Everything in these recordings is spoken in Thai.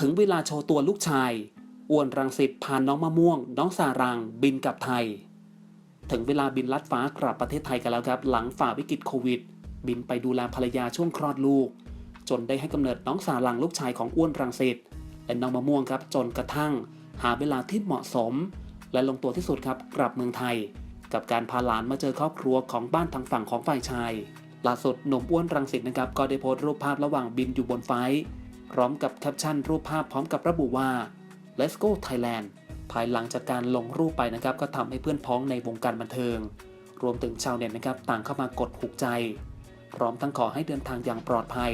ถึงเวลาโชว์ตัวลูกชายอ้วนรังสิตพาน้องมะม่วง น้องสารังบินกลับไทย ถึงเวลาบินลัดฟ้ากลับประเทศไทยกันแล้วครับ หลังฝ่าวิกฤตโควิด บินไปดูแลภรรยาช่วงคลอดลูก จนได้ให้กำเนิดน้องสารังลูกชายของอ้วนรังสิตและน้องมะม่วงครับจนกระทั่ง หาเวลาที่เหมาะสม และลงตัวที่สุดครับกลับเมืองไทย กับการพาหลานมาเจอครอบครัวของบ้านทางฝั่งของฝ่ายชายล่าสุดหนุ่มอ้วนรังสิตนะครับก็ได้โพสต์รูปภาพระหว่างบินอยู่บนไฟ พร้อมกับแคปชั่นรูปภาพพร้อมกับระบุว่า Let's go Thailand ภายหลังจากการลงรูปไปนะครับ ก็ทำให้เพื่อนพ้องในวงการบันเทิง รวมถึงชาวเน็ตนะครับ ต่างเข้ามากดถูกใจ พร้อมทั้งขอให้เดินทางอย่างปลอดภัย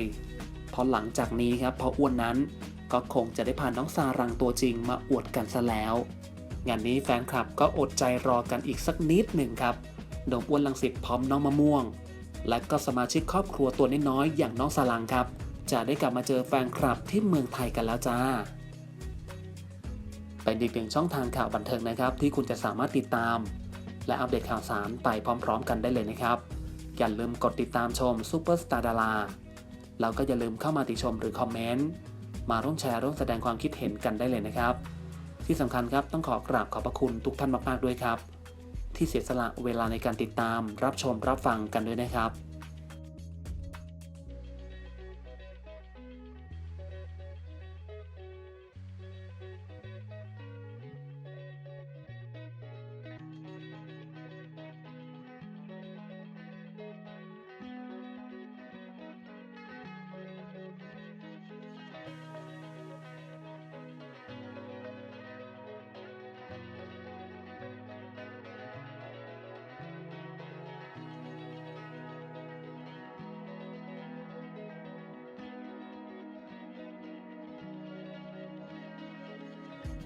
เพราะหลังจากนี้ครับพออ้วนนั้น ก็คงจะได้พาน้องซารังตัวจริงมาอวดกันซะแล้ว งานนี้แฟนคลับก็อดใจรอกันอีกสักนิดหนึ่งครับหนุ่มอ้วนลังสิตพร้อมน้องมะม่วง และก็สมาชิกครอบครัวตัวน้อยๆอย่างน้องสารังครับ จะได้กลับมาเจอแฟนคลับที่เมืองไทยกันแล้วจ้าเป็นอีกหนึ่งช่องทางข่าวบันเทิงนะครับ ที่คุณจะสามารถติดตาม และอัปเดตข่าวสารไปพร้อม ๆ กันได้เลยนะครับ อย่าลืมกดติดตามชมซูเปอร์สตาร์ดาราแล้วก็อย่าลืมเข้ามาติชมหรือคอมเมนต์มาร่วมแชร์ร่วมแสดงความคิดเห็นกันได้เลยนะครับ ที่สำคัญครับต้องขอกราบขอบพระคุณทุกท่านมากๆด้วยครับ ที่เสียสละเวลาในการติดตามรับชมรับฟังกันด้วยนะครับ